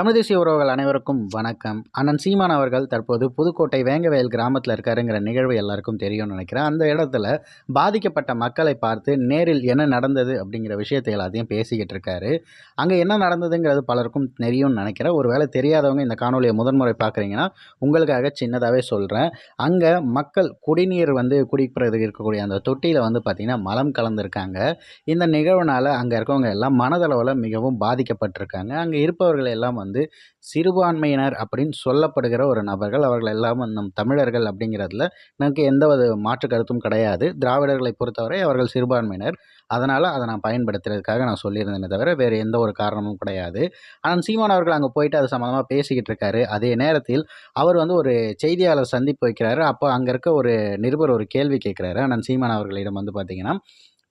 தமிழ் தேசிய உறவுகள் அனைவருக்கும் வணக்கம். அண்ணன் சீமான் அவர்கள் தற்போது புதுக்கோட்டை வேங்கவயல் கிராமத்தில் இருக்காருங்கிற நிகழ்வு எல்லாருக்கும் தெரியும்னு நினைக்கிறேன். அந்த இடத்துல பாதிக்கப்பட்ட மக்களை பார்த்து நேரில் என்ன நடந்தது அப்படிங்கிற விஷயத்தை எல்லாத்தையும் பேசிக்கிட்டு இருக்காரு. அங்கே என்ன நடந்ததுங்கிறது பலருக்கும் தெரியும்னு நினைக்கிறேன். ஒருவேளை தெரியாதவங்க இந்த காணொலியை முதன்முறை பார்க்குறீங்கன்னா உங்களுக்காக சின்னதாகவே சொல்கிறேன் அங்கே மக்கள் குடிநீர் வந்து குடிக்கிறதுக்கு இருக்கக்கூடிய அந்த தொட்டியில் வந்து பார்த்திங்கன்னா மலம் கலந்துருக்காங்க. இந்த நிகழ்வுனால அங்கே இருக்கவங்க எல்லாம் மனதளவில் மிகவும் பாதிக்கப்பட்டிருக்காங்க. அங்கே இருப்பவர்கள் எல்லாம் வந்து வந்து சிறுபான்மையினர் அப்படின்னு சொல்லப்படுகிற ஒரு நபர்கள். அவர்கள் எல்லாம் நம் தமிழர்கள் அப்படிங்கிறதுல எனக்கு எந்த ஒரு மாற்று கருத்தும் கிடையாது. திராவிடர்களை பொறுத்தவரை அவர்கள் சிறுபான்மையினர். அதனால் அதை நான் பயன்படுத்துறதுக்காக நான் சொல்லியிருந்தேனே தவிர வேறு எந்த ஒரு காரணமும் கிடையாது. ஆனால் சீமான் அவர்கள் அங்கே போயிட்டு அது சம்மந்தமாக பேசிக்கிட்டு இருக்காரு. அதே நேரத்தில் அவர் வந்து ஒரு செய்தியாளர் சந்திப்பு வைக்கிறாரு. அப்போ அங்கே இருக்க ஒரு நிருபர் ஒரு கேள்வி கேட்குறாரு. ஆனால் சீமான் அவர்களிடம் வந்து பார்த்திங்கன்னா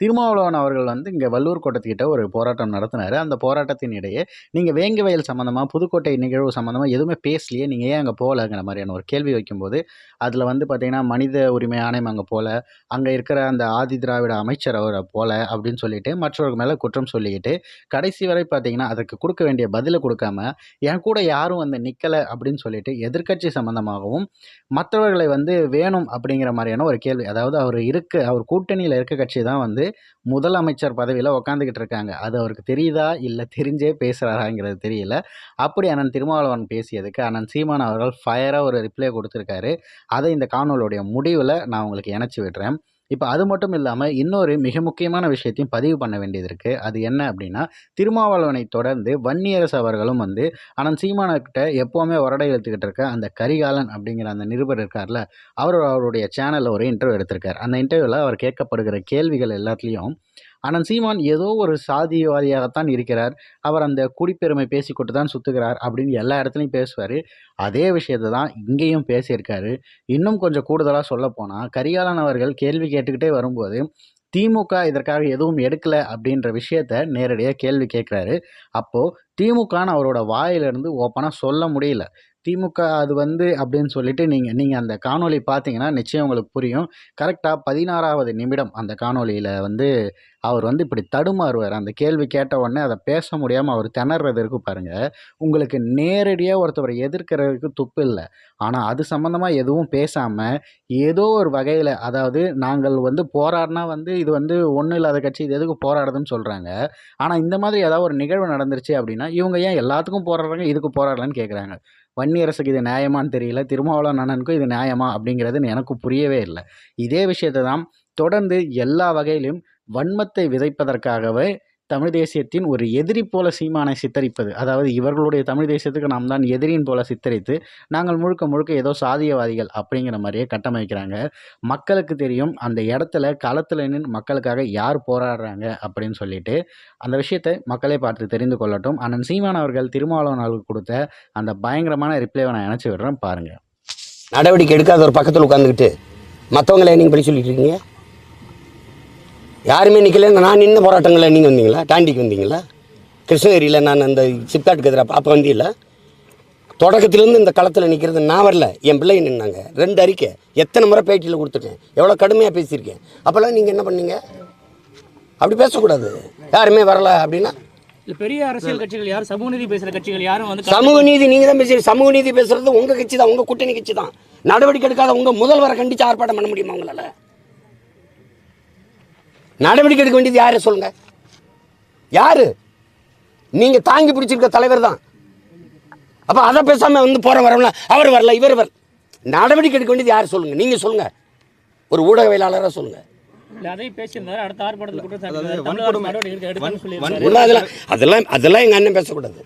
திருமாவளவன் அவர்கள் வந்து இங்கே வள்ளூர் கோட்டத்துக்கிட்ட ஒரு போராட்டம் நடத்தினார். அந்த போராட்டத்தின் இடையே நீங்கள் வேங்க வயல் சம்மந்தமாக புதுக்கோட்டை நிகழ்வு சம்மந்தமாக எதுவுமே பேசலையே நீங்கள் ஏன் அங்கே போகலங்கிற மாதிரியான ஒரு கேள்வி வைக்கும்போது அதில் வந்து பார்த்திங்கன்னா மனித உரிமை ஆணையம் அங்கே போகல அங்கே இருக்கிற அந்த ஆதி திராவிட அமைச்சர் அவரை போல அப்படின்னு சொல்லிட்டு மற்றவர்கள் மேலே குற்றம் சொல்லிக்கிட்டு கடைசி வரை பார்த்தீங்கன்னா அதுக்கு கொடுக்க வேண்டிய பதிலை கொடுக்காம என் கூட யாரும் வந்து நிற்கலை அப்படின்னு சொல்லிட்டு எதிர்க்கட்சி சம்மந்தமாகவும் மற்றவர்களை வந்து வேணும் அப்படிங்கிற மாதிரியான ஒரு கேள்வி அதாவது அவர் இருக்க அவர் கூட்டணியில் இருக்க கட்சி தான் வந்து முதலமைச்சர் பதவியில் உக்காந்துக்கிட்டு இருக்காங்க. அது அவருக்கு தெரியுதா? இல்லை தெரிஞ்சே பேசுகிறாராங்கிறது தெரியல. அப்படி அண்ணன் திருமாவளவன் பேசியதுக்கு அண்ணன் சீமான் அவர்கள் ஃபயராக ஒரு ரிப்ளை கொடுத்துருக்காரு. அதை இந்த காணொலியுடைய முடிவில் நான் உங்களுக்கு இணைச்சி விடுறேன். இப்போ அது மட்டும் இல்லாமல் இன்னொரு மிக முக்கியமான விஷயத்தையும் பதிவு பண்ண வேண்டியது இருக்குது அது என்ன அப்படின்னா திருமாவளவனை தொடர்ந்து வன்னியரசு அவர்களும் வந்து ஆனால் சீமானக்கிட்ட எப்போவுமே உரடை எடுத்துக்கிட்டு இருக்க அந்த கரிகாலன் அப்படிங்கிற அந்த நிருபர் இருக்கார்ல அவர் அவருடைய சேனலில் ஒரு இன்டர்வியூ எடுத்திருக்கார். அந்த இன்டர்வியூவில் அவர் கேட்கப்படுகிற கேள்விகள் எல்லாத்துலேயும் ஆனால் சீமான் ஏதோ ஒரு சாதிவாதியாகத்தான் இருக்கிறார். அவர் அந்த குடிப்பெருமை பேசிக்கொண்டு தான் சுற்றுகிறார் அப்படின்னு எல்லா இடத்துலையும் பேசுவார். அதே விஷயத்தை தான் இங்கேயும் பேசியிருக்காரு. இன்னும் கொஞ்சம் கூடுதலாக சொல்லப்போனால் கரிகாலன் அவர்கள் கேள்வி கேட்டுக்கிட்டே வரும்போது திமுக இதற்காக எதுவும் எடுக்கலை அப்படின்ற விஷயத்த நேரடியாக கேள்வி கேட்குறாரு. அப்போது திமுகன்னு அவரோட வாயிலிருந்து ஓப்பனாக சொல்ல முடியல. திமுக அது வந்து அப்படின்னு சொல்லிட்டு நீங்கள் நீங்கள் அந்த காணொளி பார்த்தீங்கன்னா நிச்சயம் உங்களுக்கு புரியும். கரெக்டாக பதினாறாவது நிமிடம் அந்த காணொளியில் வந்து அவர் வந்து இப்படி தடுமாறுவார். அந்த கேள்வி கேட்ட உடனே அதை பேச முடியாமல் அவர் திணறது இருக்கு பாருங்கள் உங்களுக்கு நேரடியாக ஒருத்தவரை எதிர்க்கிறதுக்கு துப்பு இல்லை. ஆனால் அது சம்மந்தமாக எதுவும் பேசாமல் ஏதோ ஒரு வகையில் அதாவது நாங்கள் வந்து போராடினா வந்து இது வந்து ஒன்றும் இல்லாத கட்சி இது எதுக்கு போராடுதுன்னு சொல்கிறாங்க ஆனால் இந்த மாதிரி ஏதாவது ஒரு நிகழ்வு நடந்துருச்சு அப்படின்னா இவங்க ஏன் எல்லாத்துக்கும் போராடுறாங்க? இதுக்கு போராடலான்னு கேட்குறாங்க வன்னியரசுக்கு இது நியாயமான்னு தெரியல. திருமாவளவன் அண்ணனுக்கும் இது நியாயமா? அப்படிங்கிறது எனக்கு புரியவே இல்லை. இதே விஷயத்தை தான் தொடர்ந்து எல்லா வகையிலும் வன்மத்தை விதைப்பதற்காகவே தமிழ் தேசியத்தின் ஒரு எதிரி போல சீமானை சித்தரிப்பது. அதாவது இவர்களுடைய தமிழ் தேசியத்துக்கு நாம் தான் எதிரியின் போல சித்தரித்து நாங்கள் முழுக்க முழுக்க ஏதோ சாதியவாதிகள் அப்படிங்கிற மாதிரியே கட்டமைக்கிறாங்க. மக்களுக்கு தெரியும் அந்த இடத்துல களத்தில் நின்று மக்களுக்காக யார் போராடுறாங்க அப்படின்னு சொல்லிட்டு அந்த விஷயத்தை மக்களே பார்த்து தெரிந்து கொள்ளட்டும். அண்ணன் சீமான் அவர்கள் திருமாவளவன் அவர்களுக்கு கொடுத்த அந்த பயங்கரமான ரிப்ளைவை நான் நினச்சி விடுறேன். பாருங்கள் நடவடிக்கை எடுக்காத ஒரு பக்கத்தில் உட்காந்துக்கிட்டு மற்றவங்கள நீங்கள் படி சொல்லிட்டு இருக்கீங்க? யாருமே நிற்கல நான் நின்ன போராட்டங்களில் நீங்கள் வந்தீங்களா? டாண்டிக்கு வந்தீங்களா? கிருஷ்ணகிரியில் நான் அந்த சிப்காட்டுக்கு எதிராக அப்போ வந்தீங்களா தொடக்கத்திலேருந்து இந்த களத்தில் நிற்கிறது நான் வரல. என் பிள்ளைங்க நின்னாங்க. ரெண்டு அறிக்கை. எத்தனை முறை பேட்டியில் கொடுத்துருக்கேன் எவ்வளோ கடுமையாக பேசியிருக்கேன். அப்போல்லாம் நீங்கள் என்ன பண்ணீங்க? அப்படி பேசக்கூடாது. யாருமே வரல அப்படின்னா? பெரிய அரசியல் கட்சிகள் யாரும் சமூக நீதி பேசுற கட்சிகள் யாரும் வந்து சமூக நீதி நீங்க தான் பேசுறீங்க. சமூக நீதி பேசுறது உங்க கட்சி தான் உங்க கூட்டணி கட்சி தான் நடவடிக்கை எடுக்காத உங்க முதல்வரை கண்டிச்சு ஆர்ப்பாட்டம் பண்ண முடியுமா உங்களால? நடவடிக்கை எடுக்க வேண்டியது யாரு? சொல்லுங்க. யாரு? நீங்க தாங்கி பிடிச்சிருக்க தலைவர் தான். அப்ப அதை பேசாம வந்து போற வரவங்கள? அவர் வரல இவர் வரல. நடவடிக்கை எடுக்க வேண்டியது யார்? சொல்லுங்க. நீங்க சொல்லுங்க. ஒரு ஊடகவியலாளராக சொல்லுங்க. இல்ல அதையும் பேசியிருந்தாரு. அடுத்த ஆர்ப்பாட்டத்தில் குற்றச்சாட்டு. தமிழக அரசு நடவடிக்கை எடுக்க- எடுக்கணும்னு சொல்லி உள்ள அதெல்லாம் அதெல்லாம் அதெல்லாம் எங்க அண்ணன் பேசக்கூடாது.